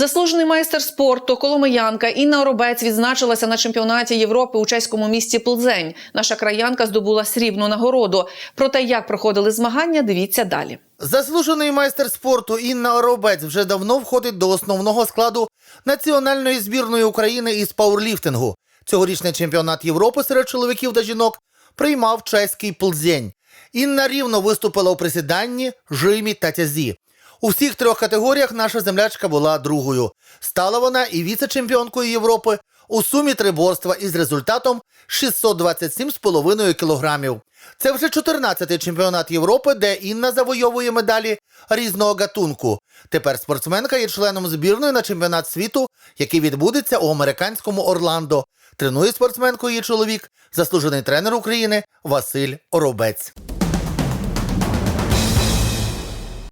Заслужений майстер спорту Коломиянка Інна Оробець відзначилася на чемпіонаті Європи у чеському місті Плзень. Наша краянка здобула срібну нагороду. Про те, як проходили змагання, дивіться далі. Заслужений майстер спорту Інна Оробець вже давно входить до основного складу національної збірної України із пауерліфтингу. Цьогорічний чемпіонат Європи серед чоловіків та жінок приймав чеський Плзень. Інна рівно виступила у присіданні, жимі та тязі. У всіх трьох категоріях наша землячка була другою. Стала вона і віце-чемпіонкою Європи у сумі триборства із результатом 627,5 кілограмів. Це вже 14-й чемпіонат Європи, де Інна завойовує медалі різного гатунку. Тепер спортсменка є членом збірної на чемпіонат світу, який відбудеться у американському Орландо. Тренує спортсменку її чоловік, заслужений тренер України Василь Оробець.